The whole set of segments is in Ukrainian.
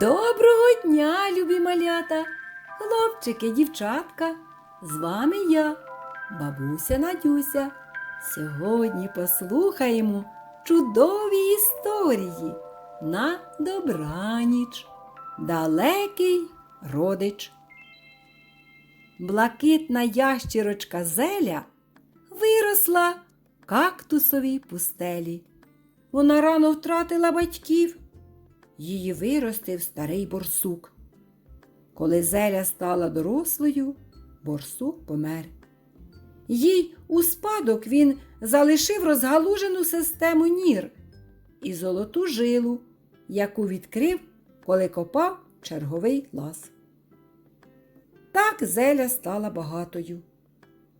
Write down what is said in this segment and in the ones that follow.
Доброго дня, любі малята, хлопчики, дівчатка. З вами я, бабуся Надюся. Сьогодні послухаємо чудові історії на добраніч. Далекий родич. Блакитна ящірочка Зеля виросла в кактусовій пустелі. Вона рано втратила батьків. Її виростив старий борсук. Коли зеля стала дорослою, борсук помер. Їй у спадок він залишив розгалужену систему нір і золоту жилу, яку відкрив, коли копав черговий лаз. Так зеля стала багатою.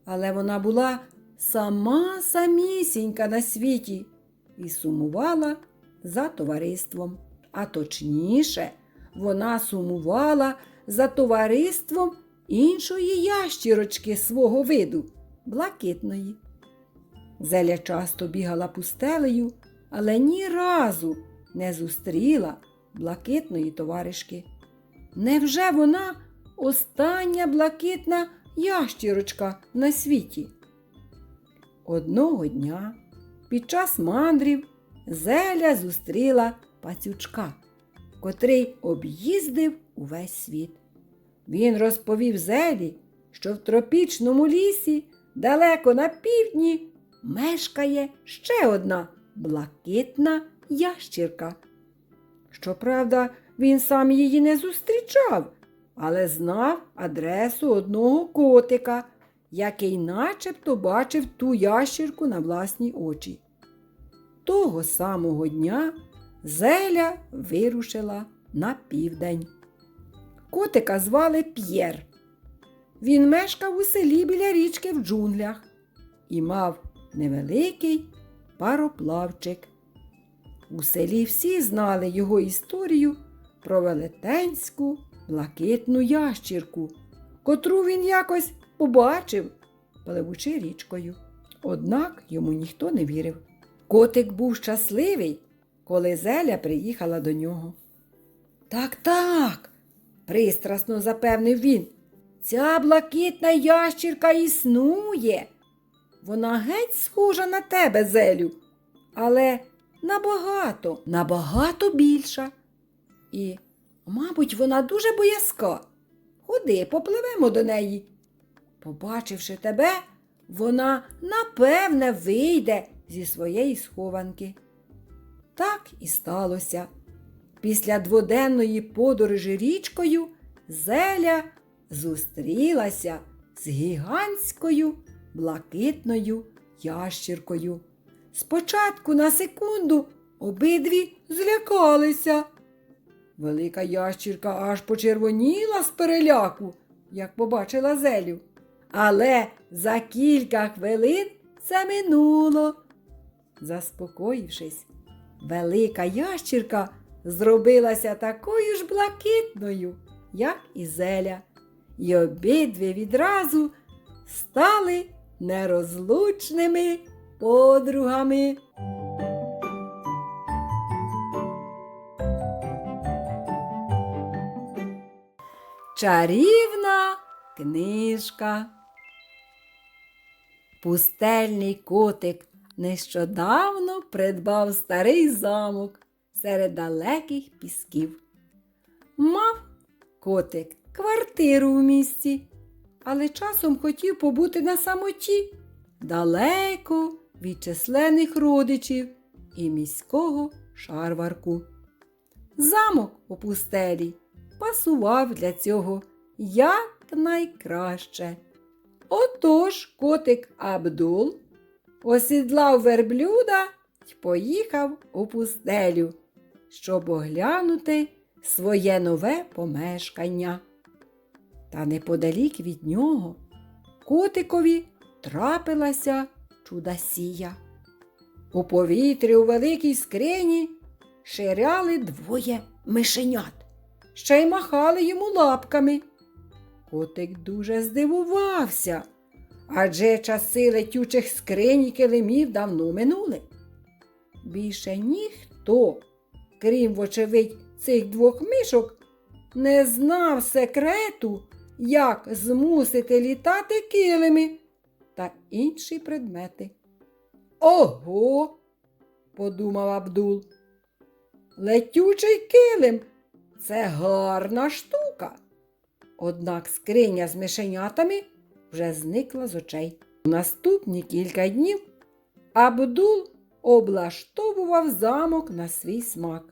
Але вона була сама самісінька на світі і сумувала за товариством. А точніше, вона сумувала за товариством іншої ящірочки свого виду блакитної. Зеля часто бігала пустелею, але ні разу не зустріла блакитної товаришки. Невже вона остання блакитна ящірочка на світі? Одного дня під час мандрів Зеля зустріла пацючка, котрий об'їздив увесь світ. Він розповів Зелі, що в тропічному лісі далеко на півдні мешкає ще одна блакитна ящірка. Щоправда, він сам її не зустрічав, але знав адресу одного котика, який начебто бачив ту ящірку на власні очі. Того самого дня Зеля вирушила на південь. Котика звали П'єр. Він мешкав у селі біля річки в джунглях і мав невеликий пароплавчик. У селі всі знали його історію про велетенську блакитну ящірку, котру він якось побачив, пливучи річкою. Однак йому ніхто не вірив. Котик був щасливий, коли Зеля приїхала до нього. Так, так, пристрасно запевнив він. Ця блакитна ящірка існує. Вона геть схожа на тебе, Зелю, але набагато, набагато більша. І, мабуть, вона дуже боязка. Ходи, попливемо до неї. Побачивши тебе, вона напевне вийде зі своєї схованки. Так і сталося. Після дводенної подорожі річкою Зеля зустрілася з гігантською блакитною ящіркою. Спочатку на секунду обидві злякалися. Велика ящірка аж почервоніла з переляку, як побачила зелю. Але за кілька хвилин це минуло. Заспокоївшись, велика ящірка зробилася такою ж блакитною, як і зеля, і обидві відразу стали нерозлучними подругами. Чарівна книжка. Пустельний котик нещодавно придбав старий замок серед далеких пісків. Мав котик квартиру в місті, але часом хотів побути на самоті, далеко від численних родичів і міського шарварку. Замок у пустелі пасував для цього якнайкраще. Отож котик Абдул осідлав верблюда й поїхав у пустелю, щоб оглянути своє нове помешкання. Та неподалік від нього котикові трапилася чудасія. У повітрі у великій скрині ширяли двоє мишенят, ще й махали йому лапками. Котик дуже здивувався, адже часи летючих скринь і килимів давно минули. Більше ніхто, крім, вочевидь, цих двох мишок не знав секрету, як змусити літати килими та інші предмети. Ого, подумав Абдул. Летючий килим це гарна штука. Однак скриня з мишенятами вже зникла з очей. У наступні кілька днів Абдул облаштовував замок на свій смак.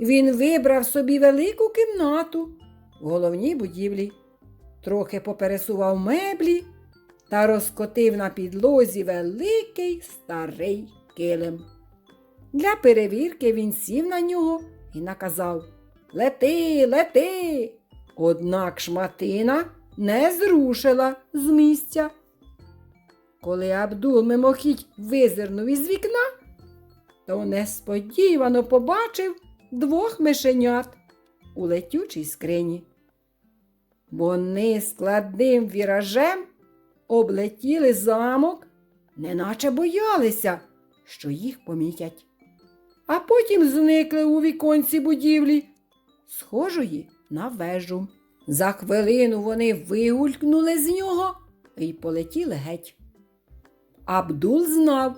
Він вибрав собі велику кімнату в головній будівлі, трохи попересував меблі та розкотив на підлозі великий старий килим. Для перевірки він сів на нього і наказав Лети, лети. Однак шматина не зрушила з місця. Коли Абдул мимохідь визирнув із вікна, то несподівано побачив двох мишенят у летючій скрині. Вони складним віражем облетіли замок, неначе боялися, що їх помітять, а потім зникли у віконці будівлі, схожої на вежу. За хвилину вони вигулькнули з нього і полетіли геть. Абдул знав,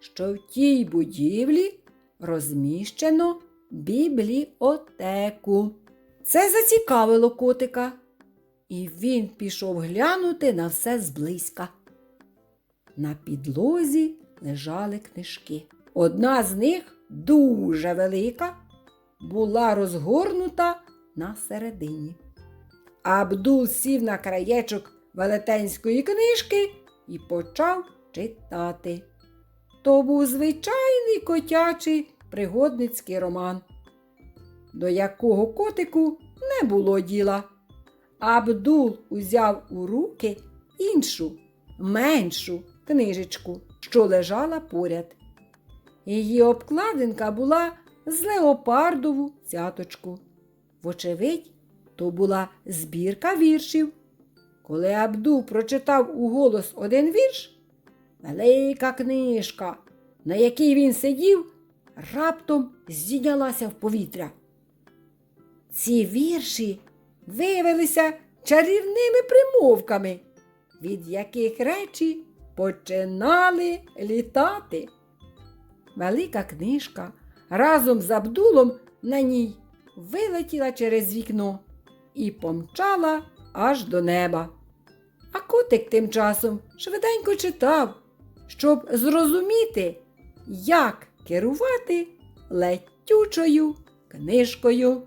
що в тій будівлі розміщено бібліотеку. Це зацікавило котика, і він пішов глянути на все зблизька. На підлозі лежали книжки. Одна з них, дуже велика, була розгорнута на середині. Абдул сів на краєчок велетенської книжки і почав читати. То був звичайний котячий пригодницький роман, до якого котику не було діла. Абдул узяв у руки іншу, меншу книжечку, що лежала поряд. Її обкладинка була з леопардову цяточку. Вочевидь, то була збірка віршів. Коли Абдул прочитав уголос один вірш, велика книжка, на якій він сидів, раптом здійнялася в повітря. Ці вірші виявилися чарівними примовками, від яких речі починали літати. Велика книжка разом з Абдулом на ній вилетіла через вікно і помчала аж до неба. А котик тим часом швиденько читав, щоб зрозуміти, як керувати летючою книжкою.